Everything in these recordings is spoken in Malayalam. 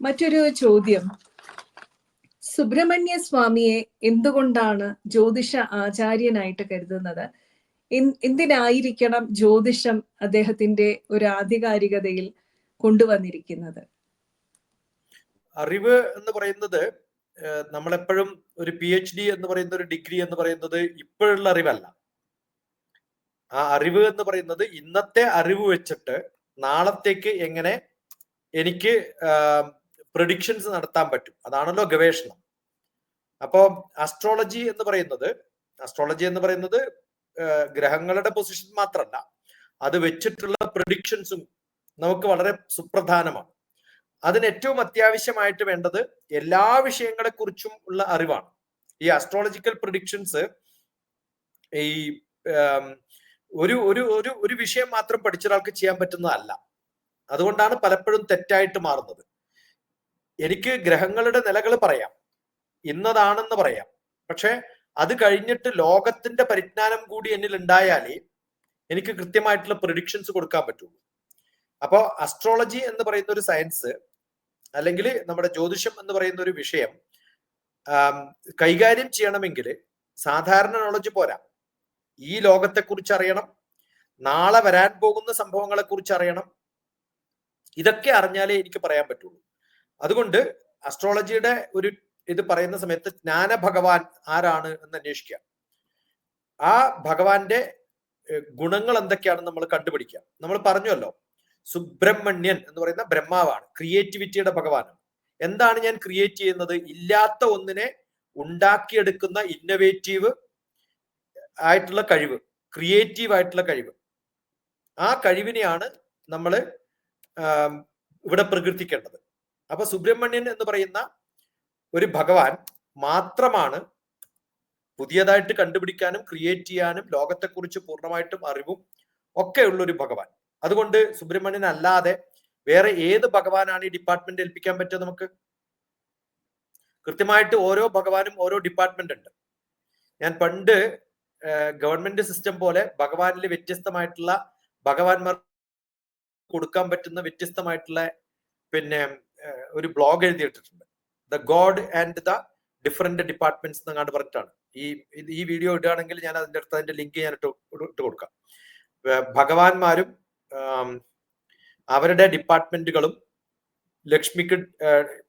മറ്റൊരു ചോദ്യം. സുബ്രഹ്മണ്യ സ്വാമിയെ എന്തുകൊണ്ടാണ് ജ്യോതിഷ ആചാര്യനായിട്ട് കരുതുന്നത്? എന്തിനായിരിക്കണം ജ്യോതിഷം അദ്ദേഹത്തിന്റെ ഒരു ആധികാരികതയിൽ കൊണ്ടുവന്നിരിക്കുന്നത്? അറിവ് എന്ന് പറയുന്നത് നമ്മളെപ്പോഴും ഒരു പി എച്ച് ഡി എന്ന് പറയുന്ന ഒരു ഡിഗ്രി എന്ന് പറയുന്നത് ഇപ്പോഴുള്ള അറിവല്ല. ആ അറിവ് എന്ന് പറയുന്നത് ഇന്നത്തെ അറിവ് വെച്ചിട്ട് നാളത്തേക്ക് എങ്ങനെ എനിക്ക് പ്രൊഡിക്ഷൻസ് നടത്താൻ പറ്റും. അതാണല്ലോ ഗവേഷണം. അപ്പോൾ അസ്ട്രോളജി എന്ന് പറയുന്നത് അസ്ട്രോളജി എന്ന് പറയുന്നത് ഗ്രഹങ്ങളുടെ പൊസിഷൻ മാത്രമല്ല. അത് വെച്ചിട്ടുള്ള പ്രൊഡിക്ഷൻസും നമുക്ക് വളരെ സുപ്രധാനമാണ്. അതിന് ഏറ്റവും അത്യാവശ്യമായിട്ട് വേണ്ടത് എല്ലാ വിഷയങ്ങളെ കുറിച്ചും ഉള്ള അറിവാണ്. ഈ അസ്ട്രോളജിക്കൽ പ്രൊഡിക്ഷൻസ് ഈ ഒരു ഒരു ഒരു ഒരു വിഷയം മാത്രം പഠിച്ച ഒരാൾക്ക് ചെയ്യാൻ പറ്റുന്നതല്ല. അതുകൊണ്ടാണ് പലപ്പോഴും തെറ്റായിട്ട് മാറുന്നത്. എനിക്ക് ഗ്രഹങ്ങളുടെ നിലകൾ പറയാം. ഇന്നതാണെന്ന് പറയാം. പക്ഷെ അത് കഴിഞ്ഞിട്ട് ലോകത്തിന്റെ പരിജ്ഞാനം കൂടി എന്നിൽ ഉണ്ടായാലേ എനിക്ക് കൃത്യമായിട്ടുള്ള പ്രിഡിക്ഷൻസ് കൊടുക്കാൻ പറ്റുള്ളൂ. അപ്പോൾ അസ്ട്രോളജി എന്ന് പറയുന്ന ഒരു സയൻസ് അല്ലെങ്കിൽ നമ്മുടെ ജ്യോതിഷം എന്ന് പറയുന്ന ഒരു വിഷയം കൈകാര്യം ചെയ്യണമെങ്കിൽ സാധാരണ നോളജ് പോരാ. ഈ ലോകത്തെ കുറിച്ച് അറിയണം നാളെ വരാൻ പോകുന്ന സംഭവങ്ങളെ കുറിച്ച് അറിയണം. ഇതൊക്കെ അറിഞ്ഞാലേ എനിക്ക് പറയാൻ പറ്റുള്ളൂ. അതുകൊണ്ട് അസ്ട്രോളജിയുടെ ഒരു ഇത് പറയുന്ന സമയത്ത് ജ്ഞാന ഭഗവാൻ ആരാണ് എന്ന് അന്വേഷിക്കുക. ആ ഭഗവാന്റെ ഗുണങ്ങൾ എന്തൊക്കെയാണെന്ന് നമ്മൾ കണ്ടുപിടിക്കുക. നമ്മൾ പറഞ്ഞല്ലോ സുബ്രഹ്മണ്യൻ എന്ന് പറയുന്ന ബ്രഹ്മാവാണ് ക്രിയേറ്റിവിറ്റിയുടെ ഭഗവാനാണ്. എന്താണ് ഞാൻ ക്രിയേറ്റ് ചെയ്യുന്നത്? ഇല്ലാത്ത ഒന്നിനെ ഉണ്ടാക്കിയെടുക്കുന്ന ഇന്നവേറ്റീവ് ആയിട്ടുള്ള കഴിവ് ക്രിയേറ്റീവ് ആയിട്ടുള്ള കഴിവ്. ആ കഴിവിനെയാണ് നമ്മൾ ഇവിടെ പ്രകീർത്തിക്കേണ്ടത്. അപ്പൊ സുബ്രഹ്മണ്യൻ എന്ന് പറയുന്ന ഒരു ഭഗവാൻ മാത്രമാണ് പുതിയതായിട്ട് കണ്ടുപിടിക്കാനും ക്രിയേറ്റ് ചെയ്യാനും ലോകത്തെക്കുറിച്ച് പൂർണമായിട്ടും അറിവും ഒക്കെ ഉള്ള ഒരു ഭഗവാൻ. അതുകൊണ്ട് സുബ്രഹ്മണ്യൻ അല്ലാതെ വേറെ ഏത് ഭഗവാനാണ് ഈ ഡിപ്പാർട്ട്മെന്റ് ഏൽപ്പിക്കാൻ പറ്റുക നമുക്ക്? കൃത്യമായിട്ട് ഓരോ ഭഗവാനും ഓരോ ഡിപ്പാർട്ട്മെന്റ് ഉണ്ട്. ഞാൻ പണ്ട് ഗവൺമെന്റ് സിസ്റ്റം പോലെ ഭഗവാനിൽ വ്യത്യസ്തമായിട്ടുള്ള ഭഗവാൻമാർ കൊടുക്കാൻ പറ്റുന്ന വ്യത്യസ്തമായിട്ടുള്ള പിന്നെ ഒരു blog എഴുതിയിട്ടിട്ടുണ്ട്. The god and the different departments എന്നങ്ങാണ്ട് പറഞ്ഞിട്ടാണ്. ഈ ഈ വീഡിയോ ഇടുകയാണെങ്കിൽ ഞാൻ അതിന്റെ അടുത്ത് അതിന്റെ ലിങ്ക് ഞാൻ ഇട്ട് ഇട്ട് കൊടുക്കാം. ഭഗവാന്മാരും അവരുടെ ഡിപ്പാർട്ട്മെന്റുകളും ലക്ഷ്മിക്ക്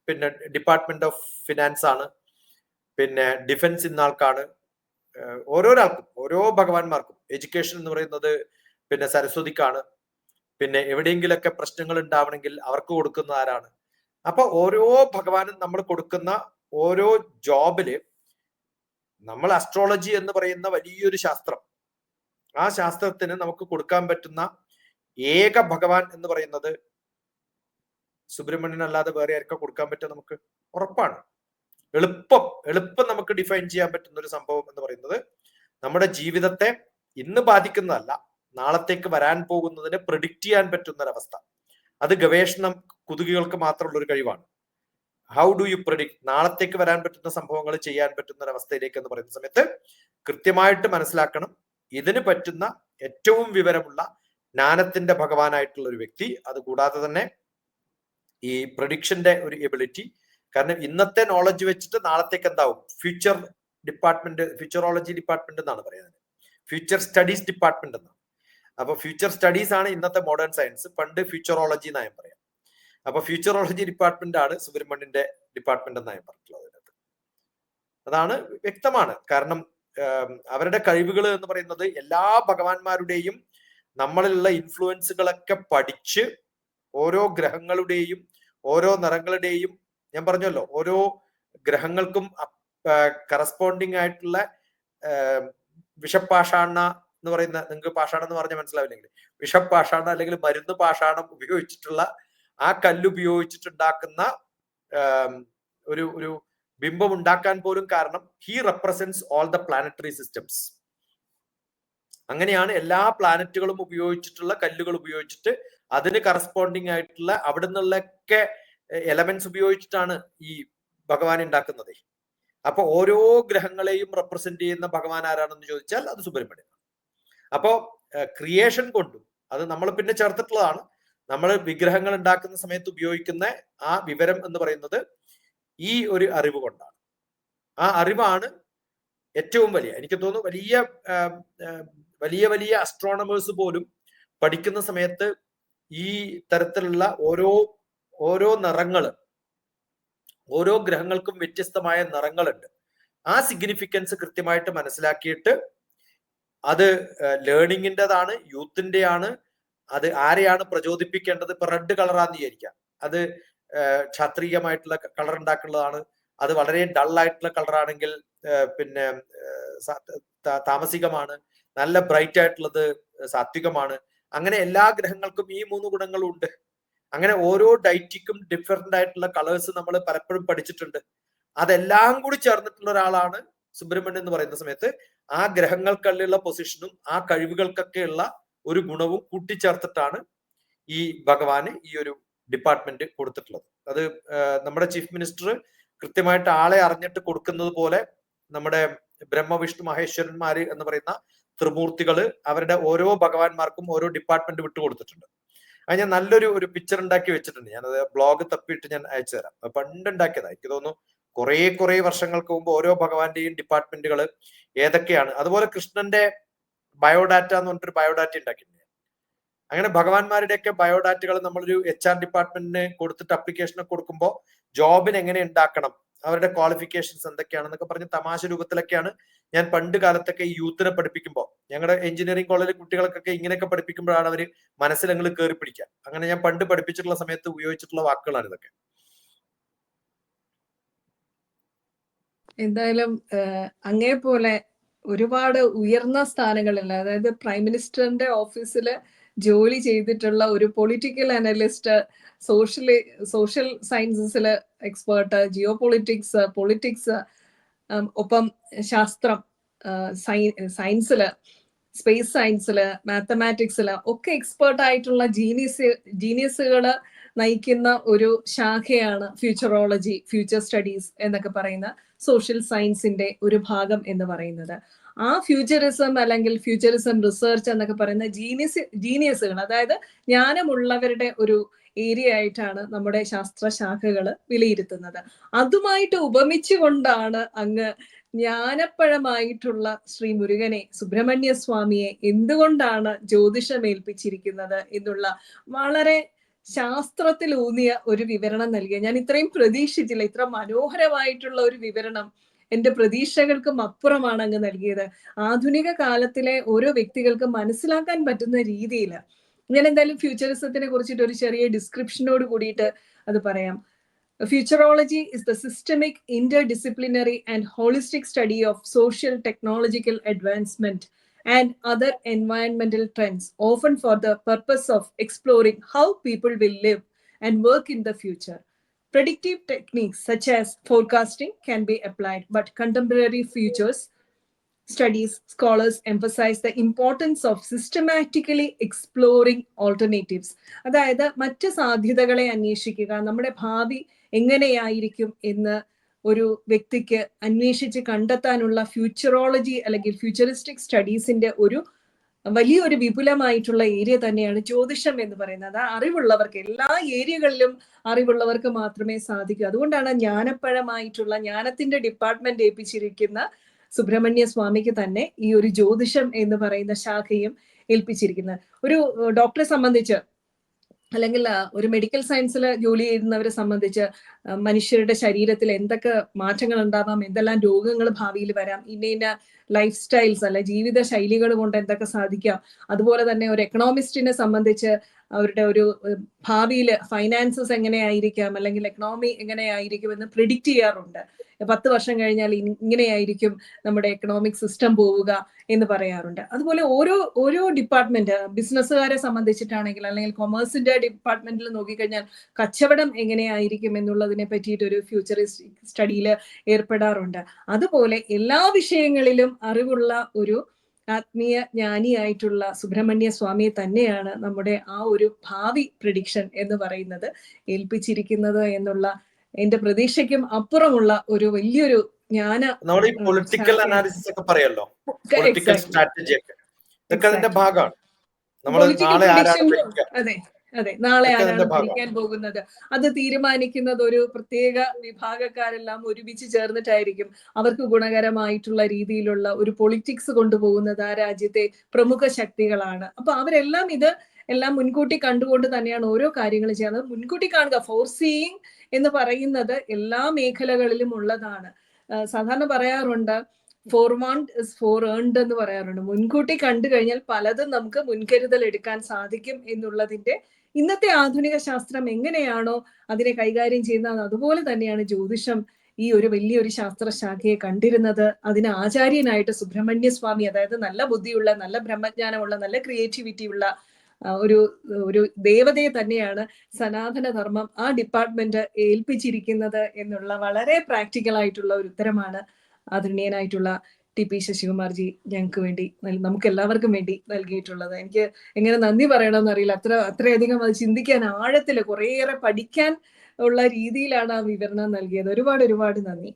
പിന്നെ ഡിപ്പാർട്ട്മെന്റ് ഓഫ് ഫിനാൻസ് ആണ് പിന്നെ ഡിഫൻസ് ഇന്ന ആൾക്കാണ് ഓരോരാൾക്കും ഓരോ ഭഗവാന്മാർക്കും. എഡ്യൂക്കേഷൻ എന്ന് പറയുന്നത് പിന്നെ സരസ്വതിക്കാണ്. പിന്നെ എവിടെയെങ്കിലൊക്കെ പ്രശ്നങ്ങൾ ഉണ്ടാവണമെങ്കിൽ അവർക്ക് കൊടുക്കുന്ന ആരാണ്? അപ്പൊ ഓരോ ഭഗവാനും നമ്മൾ കൊടുക്കുന്ന ഓരോ ജോബിൽ നമ്മൾ അസ്ട്രോളജി എന്ന് പറയുന്ന വലിയൊരു ശാസ്ത്രം. ആ ശാസ്ത്രത്തിന് നമുക്ക് കൊടുക്കാൻ പറ്റുന്ന ഏക ഭഗവാൻ എന്ന് പറയുന്നത് സുബ്രഹ്മണ്യൻ അല്ലാതെ വേറെ ആർക്കും കൊടുക്കാൻ പറ്റുക നമുക്ക്? ഉറപ്പാണ്. എളുപ്പം എളുപ്പം നമുക്ക് ഡിഫൈൻ ചെയ്യാൻ പറ്റുന്ന ഒരു സംഭവം എന്ന് പറയുന്നത് നമ്മുടെ ജീവിതത്തെ ഇന്ന് ബാധിക്കുന്നതല്ല നാളത്തേക്ക് വരാൻ പോകുന്നതിനെ പ്രിഡിക്റ്റ് ചെയ്യാൻ പറ്റുന്ന ഒരവസ്ഥ അത് ഗവേഷണം കുതുകികൾക്ക് മാത്രമുള്ള ഒരു കഴിവാണ്. ഹൗ ഡു യു പ്രഡിക്ട് നാളത്തേക്ക് വരാൻ പറ്റുന്ന സംഭവങ്ങൾ ചെയ്യാൻ പറ്റുന്ന ഒരു അവസ്ഥയിലേക്ക് എന്ന് പറയുന്ന സമയത്ത് കൃത്യമായിട്ട് മനസ്സിലാക്കണം. ഇതിന് പറ്റുന്ന ഏറ്റവും വിവരമുള്ള ജ്ഞാനത്തിന്റെ ഭഗവാനായിട്ടുള്ള ഒരു വ്യക്തി. അതുകൂടാതെ തന്നെ ഈ പ്രഡിക്ഷന്റെ ഒരു എബിലിറ്റി കാരണം ഇന്നത്തെ നോളജ് വെച്ചിട്ട് നാളത്തേക്ക് എന്താവും? ഫ്യൂച്ചർ ഡിപ്പാർട്ട്മെന്റ് ഫ്യൂച്ചറോളജി ഡിപ്പാർട്ട്മെന്റ് എന്നാണ് പറയുന്നത്. ഫ്യൂച്ചർ സ്റ്റഡീസ് ഡിപ്പാർട്ട്മെന്റ് എന്നാണ്. അപ്പൊ ഫ്യൂച്ചർ സ്റ്റഡീസ് ആണ് ഇന്നത്തെ മോഡേൺ സയൻസ് പണ്ട് ഫ്യൂച്ചറോളജി എന്നായും പറയാം. അപ്പൊ ഫ്യൂച്ചറോളജി ഡിപ്പാർട്ട്മെന്റ് ആണ് സുബ്രഹ്മണ്യന്റെ ഡിപ്പാർട്ട്മെന്റ് ഞാൻ പറഞ്ഞിട്ടുള്ളത് അതിനകത്ത്. അതാണ് വ്യക്തമാണ്. കാരണം അവരുടെ കഴിവുകൾ എന്ന് പറയുന്നത് എല്ലാ ഭഗവാന്മാരുടെയും നമ്മളിലുള്ള ഇൻഫ്ലുവൻസുകളൊക്കെ പഠിച്ച് ഓരോ ഗ്രഹങ്ങളുടെയും ഓരോ നിറങ്ങളുടെയും ഞാൻ പറഞ്ഞല്ലോ ഓരോ ഗ്രഹങ്ങൾക്കും കറസ്പോണ്ടിങ് ആയിട്ടുള്ള വിഷപ്പാഷാണ എന്ന് പറയുന്ന നിങ്ങൾക്ക് പാഷാണം എന്ന് പറഞ്ഞാൽ മനസ്സിലാവില്ലെങ്കിൽ വിഷപ്പാഷാണം അല്ലെങ്കിൽ മരുന്ന് പാഷാണം ഉപയോഗിച്ചിട്ടുള്ള ആ കല്ല് ഉപയോഗിച്ചിട്ടുണ്ടാക്കുന്ന ഒരു ഒരു ബിംബം ഉണ്ടാക്കാൻ പോലും കാരണം he represents all the planetary systems അങ്ങനെയാണ് എല്ലാ പ്ലാനറ്റുകളും ഉപയോഗിച്ചിട്ടുള്ള കല്ലുകൾ ഉപയോഗിച്ചിട്ട് അതിന് കറസ്പോണ്ടിങ് ആയിട്ടുള്ള അവിടെ നിന്നുള്ളൊക്കെ എലമെന്റ്സ് ഉപയോഗിച്ചിട്ടാണ് ഈ ഭഗവാൻ ഉണ്ടാക്കുന്നത്. അപ്പൊ ഓരോ ഗ്രഹങ്ങളെയും റെപ്രസെന്റ് ചെയ്യുന്ന ഭഗവാൻ ആരാണെന്ന് ചോദിച്ചാൽ അത് സുബ്രഹ്മണ്യൻ അപ്പോ ക്രിയേഷൻ കൊണ്ടും അത് നമ്മൾ പിന്നെ ചേർത്തിട്ടുള്ളതാണ്. നമ്മൾ വിഗ്രഹങ്ങൾ ഉണ്ടാക്കുന്ന സമയത്ത് ഉപയോഗിക്കുന്ന ആ വിവരം എന്ന് പറയുന്നത് ഈ ഒരു അറിവ് കൊണ്ടാണ്. ആ അറിവാണ് ഏറ്റവും വലിയ എനിക്ക് തോന്നുന്നു വലിയ വലിയ വലിയ അസ്ട്രോണമേഴ്സ് പോലും പഠിക്കുന്ന സമയത്ത് ഈ തരത്തിലുള്ള ഓരോ ഓരോ നിറങ്ങൾ ഓരോ ഗ്രഹങ്ങൾക്കും വ്യത്യസ്തമായ നിറങ്ങളുണ്ട്. ആ സിഗ്നിഫിക്കൻസ് കൃത്യമായിട്ട് മനസ്സിലാക്കിയിട്ട് അത് ലേണിങ്ങിന്റെതാണ് യൂത്തിന്റെയാണ് അത് ആരെയാണ് പ്രചോദിപ്പിക്കേണ്ടത്? ഇപ്പൊ റെഡ് കളറാന്ന് വിചാരിക്കാം. അത് ക്ഷാത്രീയമായിട്ടുള്ള കളർ ഉണ്ടാക്കുള്ളതാണ് അത് വളരെ ഡൾ ആയിട്ടുള്ള കളറാണെങ്കിൽ പിന്നെ താമസികമാണ്. നല്ല ബ്രൈറ്റ് ആയിട്ടുള്ളത് സാത്വികമാണ്. അങ്ങനെ എല്ലാ ഗ്രഹങ്ങൾക്കും ഈ മൂന്ന് ഗുണങ്ങളും ഉണ്ട് അങ്ങനെ ഓരോ ഡൈറ്റിക്കും ഡിഫറെന്റ് ആയിട്ടുള്ള കളേഴ്സ് നമ്മൾ പലപ്പോഴും പഠിച്ചിട്ടുണ്ട്. അതെല്ലാം കൂടി ചേർന്നിട്ടുള്ള ഒരാളാണ് സുബ്രഹ്മണ്യം എന്ന് പറയുന്ന സമയത്ത് ആ ഗ്രഹങ്ങൾക്കുള്ള പൊസിഷനും ആ കഴിവുകൾക്കൊക്കെയുള്ള ഒരു ഗുണവും കൂട്ടിച്ചേർത്തിട്ടാണ് ഈ ഭഗവാന് ഈ ഒരു ഡിപ്പാർട്ട്മെന്റ് കൊടുത്തിട്ടുള്ളത്. അത് നമ്മുടെ ചീഫ് മിനിസ്റ്റർ കൃത്യമായിട്ട് ആളെ അറിഞ്ഞിട്ട് കൊടുക്കുന്നത് പോലെ നമ്മുടെ ബ്രഹ്മവിഷ്ണു മഹേശ്വരന്മാര് എന്ന് പറയുന്ന ത്രിമൂർത്തികൾ അവരുടെ ഓരോ ഭഗവാന്മാർക്കും ഓരോ ഡിപ്പാർട്ട്മെന്റ് വിട്ടു കൊടുത്തിട്ടുണ്ട്. അത് ഞാൻ നല്ലൊരു ഒരു പിക്ചർ ഉണ്ടാക്കി വെച്ചിട്ടുണ്ട്. ഞാനത് ബ്ലോഗ് തപ്പിയിട്ട് ഞാൻ അയച്ചു തരാം. പണ്ട് ഉണ്ടാക്കിയതാ എനിക്ക് തോന്നുന്നു കുറെ കുറെ വർഷങ്ങൾക്ക് മുമ്പ് ഓരോ ഭഗവാന്റെയും ഡിപ്പാർട്ട്മെന്റുകൾ ഏതൊക്കെയാണ്. അതുപോലെ കൃഷ്ണന്റെ ബയോഡാറ്റ എന്ന് പറഞ്ഞിട്ടൊരു ബയോഡാറ്റ ഉണ്ടാക്കിയിട്ടുണ്ട്. അങ്ങനെ ഭഗവാന്മാരുടെയൊക്കെ ബയോഡാറ്റകൾ നമ്മളൊരു എച്ച് ആർ ഡിപ്പാർട്ട്മെന്റിന് കൊടുത്തിട്ട് അപ്ലിക്കേഷൻ കൊടുക്കുമ്പോൾ ജോബിന് എങ്ങനെ ഉണ്ടാക്കണം അവരുടെ ക്വാളിഫിക്കേഷൻസ് എന്തൊക്കെയാണെന്നൊക്കെ പറഞ്ഞ് തമാശ രൂപത്തിലൊക്കെയാണ് ഞാൻ പണ്ട് കാലത്തൊക്കെ യൂത്തിനെ പഠിപ്പിക്കുമ്പോൾ ഞങ്ങളുടെ എഞ്ചിനീയറിംഗ് കോളേജിലെ കുട്ടികൾക്കൊക്കെ ഇങ്ങനെയൊക്കെ പഠിപ്പിക്കുമ്പോഴാണ് അവർ മനസ്സിലങ്ങൾ കയറി പിടിക്കുക അങ്ങനെ ഞാൻ പണ്ട് പഠിപ്പിച്ചിട്ടുള്ള സമയത്ത് ഉപയോഗിച്ചിട്ടുള്ള വാക്കുകളാണ് ഇതൊക്കെ. എന്തായാലും അങ്ങേ പോലെ ഒരുപാട് ഉയർന്ന സ്ഥാനങ്ങളിൽ അതായത് പ്രൈം മിനിസ്റ്ററിന്റെ ഓഫീസിൽ ജോലി ചെയ്തിട്ടുള്ള ഒരു പൊളിറ്റിക്കൽ അനലിസ്റ്റ് സോഷ്യൽ സോഷ്യൽ സയൻസസിൽ എക്സ്പേർട്ട് ജിയോ പൊളിറ്റിക്സ് പൊളിറ്റിക്സ് ഒപ്പം ശാസ്ത്രം സയൻസിൽ സ്പേസ് സയൻസിൽ മാത്തമാറ്റിക്സിൽ ഒക്കെ എക്സ്പേർട്ട് ആയിട്ടുള്ള ജീനിയസ് ജീനിയസുകൾ നയിക്കുന്ന ഒരു ശാഖയാണ് ഫ്യൂച്ചറോളജി ഫ്യൂച്ചർ സ്റ്റഡീസ് എന്നൊക്കെ പറയുന്ന സോഷ്യൽ സയൻസിന്റെ ഒരു ഭാഗം എന്ന് പറയുന്നത്. ആ ഫ്യൂച്ചറിസം അല്ലെങ്കിൽ ഫ്യൂച്ചറിസം റിസർച്ച് എന്നൊക്കെ പറയുന്ന ജീനിയസ് ജീനിയസുകൾ അതായത് ജ്ഞാനമുള്ളവരുടെ ഒരു ഏരിയ ആയിട്ടാണ് നമ്മുടെ ശാസ്ത്രശാഖകൾ വിലയിരുത്തുന്നത്. അതുമായിട്ട് ഉപമിച്ചുകൊണ്ടാണ് അങ്ങ് ജ്ഞാനപ്പഴമായിട്ടുള്ള ശ്രീ മുരുകനെ സുബ്രഹ്മണ്യ സ്വാമിയെ എന്തുകൊണ്ടാണ് ജ്യോതിഷമേൽപ്പിച്ചിരിക്കുന്നത് എന്നുള്ള വളരെ ശാസ്ത്രത്തിൽ ഊന്നിയ ഒരു വിവരണം നൽകിയ ഞാൻ ഇത്രയും പ്രതീക്ഷിച്ചില്ല ഇത്ര മനോഹരമായിട്ടുള്ള ഒരു വിവരണം എന്റെ പ്രതീക്ഷകൾക്കും അപ്പുറമാണ് അങ്ങ് നൽകിയത്. ആധുനിക കാലത്തിലെ ഓരോ വ്യക്തികൾക്കും മനസ്സിലാക്കാൻ പറ്റുന്ന രീതിയിൽ ഞാൻ എന്തായാലും ഫ്യൂച്ചറിസത്തിനെ കുറിച്ചിട്ട് ഒരു ചെറിയ ഡിസ്ക്രിപ്ഷനോട് കൂടിയിട്ട് അത് പറയാം. Futurology is the systemic interdisciplinary and holistic study of social technological advancement. and other environmental trends, often for the purpose of exploring how people will live and work in the future. Predictive techniques such as forecasting can be applied, but contemporary futures studies scholars emphasize the importance of systematically exploring alternatives അതായത് മറ്റ് സാധ്യതകളെ അന്വേഷിക്കുക നമ്മുടെ ഭാവി എങ്ങനെയായിരിക്കും എന്ന് ഒരു വ്യക്തിക്ക് അന്വേഷിച്ച് കണ്ടെത്താനുള്ള ഫ്യൂച്ചറോളജി അല്ലെങ്കിൽ ഫ്യൂച്ചറിസ്റ്റിക് സ്റ്റഡീസിന്റെ ഒരു വലിയൊരു വിപുലമായിട്ടുള്ള ഏരിയ തന്നെയാണ് ജ്യോതിഷം എന്ന് പറയുന്നത്. ആ അറിവുള്ളവർക്ക് എല്ലാ ഏരിയകളിലും അറിവുള്ളവർക്ക് മാത്രമേ സാധിക്കൂ. അതുകൊണ്ടാണ് ജ്ഞാനപ്പഴമായിട്ടുള്ള ജ്ഞാനത്തിന്റെ ഡിപ്പാർട്ട്മെന്റ് ഏൽപ്പിച്ചിരിക്കുന്ന സുബ്രഹ്മണ്യ സ്വാമിക്ക് തന്നെ ഈ ഒരു ജ്യോതിഷം എന്ന് പറയുന്ന ശാഖയും ഏൽപ്പിച്ചിരിക്കുന്നത്. ഒരു ഡോക്ടറെ സംബന്ധിച്ച് അല്ലെങ്കിൽ ഒരു മെഡിക്കൽ സയൻസിൽ ജോലി ചെയ്യുന്നവരെ സംബന്ധിച്ച് മനുഷ്യരുടെ ശരീരത്തിൽ എന്തൊക്കെ മാറ്റങ്ങൾ ഉണ്ടാവാം എന്തെല്ലാം രോഗങ്ങൾ ഭാവിയിൽ വരാം ഇന്ന ഇന്ന ലൈഫ് സ്റ്റൈൽസ് അല്ലെ ജീവിത ശൈലികൾ കൊണ്ട് എന്തൊക്കെ സാധിക്കാം. അതുപോലെ തന്നെ ഒരു എക്കണോമിസ്റ്റിനെ സംബന്ധിച്ച് അവരുടെ ഒരു ഭാവിയിൽ ഫൈനാൻസസ് എങ്ങനെയായിരിക്കാം അല്ലെങ്കിൽ എക്കണോമി എങ്ങനെയായിരിക്കും എന്ന് പ്രിഡിക്റ്റ് ചെയ്യാറുണ്ട്. പത്ത് വർഷം കഴിഞ്ഞാൽ ഇങ്ങനെയായിരിക്കും നമ്മുടെ എക്കണോമിക് സിസ്റ്റം പോവുക എന്ന് പറയാറുണ്ട്. അതുപോലെ ഓരോ ഓരോ ഡിപ്പാർട്ട്മെന്റ് ബിസിനസ്സുകാരെ സംബന്ധിച്ചിട്ടാണെങ്കിൽ അല്ലെങ്കിൽ കൊമേഴ്സിന്റെ ഡിപ്പാർട്ട്മെന്റിൽ നോക്കിക്കഴിഞ്ഞാൽ കച്ചവടം എങ്ങനെയായിരിക്കും എന്നുള്ളതിനെ പറ്റിയിട്ട് ഒരു ഫ്യൂച്ചറിസ്റ്റിക് സ്റ്റഡിയിൽ ഏർപ്പെടാറുണ്ട്. അതുപോലെ എല്ലാ വിഷയങ്ങളിലും അറിവുള്ള ഒരു ആത്മീയ ജ്ഞാനിയായിട്ടുള്ള സുബ്രഹ്മണ്യ സ്വാമിയെ തന്നെയാണ് നമ്മുടെ ആ ഒരു ഭാവി പ്രഡിക്ഷൻ എന്ന് പറയുന്നത് ഏൽപ്പിച്ചിരിക്കുന്നത് എന്നുള്ള എന്റെ പ്രതീക്ഷയ്ക്കും അപ്പുറമുള്ള ഒരു വലിയൊരു ജ്ഞാന നമ്മുടെ ഈ പൊളിറ്റിക്കൽ അനാലിസിസ് ഒക്കെ പറയല്ലോ. പൊളിറ്റിക്കൽ സ്ട്രാറ്റജി ഒക്കെ. ഇതൊക്കെ അതിന്റെ ഭാഗമാണ്. നമ്മൾ നാളെ ആരാണ് അതെ നാളെയാണ്. ഭരിക്കാൻ പോകുന്നത്? അത് തീരുമാനിക്കുന്നത് ഒരു പ്രത്യേക വിഭാഗക്കാരെല്ലാം ഒരുമിച്ച് ചേർന്നിട്ടായിരിക്കും. അവർക്ക് ഗുണകരമായിട്ടുള്ള രീതിയിലുള്ള ഒരു പൊളിറ്റിക്സ് കൊണ്ടുപോകുന്നത് ആ രാജ്യത്തെ പ്രമുഖ ശക്തികളാണ്. അപ്പൊ അവരെല്ലാം ഇത് എല്ലാം മുൻകൂട്ടി കണ്ടുകൊണ്ട് തന്നെയാണ് ഓരോ കാര്യങ്ങൾ ചെയ്യുന്നത്. മുൻകൂട്ടി കാണുക ഫോർസീയിങ് എന്ന് പറയുന്നത് എല്ലാ മേഖലകളിലും ഉള്ളതാണ്. സാധാരണ പറയാറുണ്ട് forewarned is forearmed എന്ന് പറയാറുണ്ട്. മുൻകൂട്ടി കണ്ടു കഴിഞ്ഞാൽ പലതും നമുക്ക് മുൻകരുതൽ എടുക്കാൻ സാധിക്കും എന്നുള്ളതിന്റെ ഇന്നത്തെ ആധുനിക ശാസ്ത്രം എങ്ങനെയാണോ അതിനെ കൈകാര്യം ചെയ്യുന്നത് അതുപോലെ തന്നെയാണ് ജ്യോതിഷം ഈ ഒരു വലിയൊരു ശാസ്ത്രശാഖയെ കണ്ടിരുന്നത്. അതിന് ആചാര്യനായിട്ട് സുബ്രഹ്മണ്യ സ്വാമി അതായത് നല്ല ബുദ്ധിയുള്ള നല്ല ബ്രഹ്മജ്ഞാനമുള്ള നല്ല ക്രിയേറ്റിവിറ്റി ഉള്ള ഒരു ഒരു ദേവതയെ തന്നെയാണ് സനാതന ധർമ്മം ആ ഡിപ്പാർട്ട്മെന്റ് ഏൽപ്പിച്ചിരിക്കുന്നത് എന്നുള്ള വളരെ പ്രാക്ടിക്കൽ ആയിട്ടുള്ള ഒരു ഉത്തരമാണ് ആദരണീയനായിട്ടുള്ള ടി പി ശശികുമാർജി ഞങ്ങൾക്ക് വേണ്ടി നമുക്ക് എല്ലാവർക്കും വേണ്ടി നൽകിയിട്ടുള്ളത്. എനിക്ക് എങ്ങനെ നന്ദി പറയണമെന്ന് അറിയില്ല. അത്ര അത്രയധികം അത് ചിന്തിക്കാൻ ആഴത്തിൽ കുറേയേറെ പഠിക്കാൻ ഉള്ള രീതിയിലാണ് ആ വിവരണം നൽകിയത്. ഒരുപാട് ഒരുപാട് നന്ദി.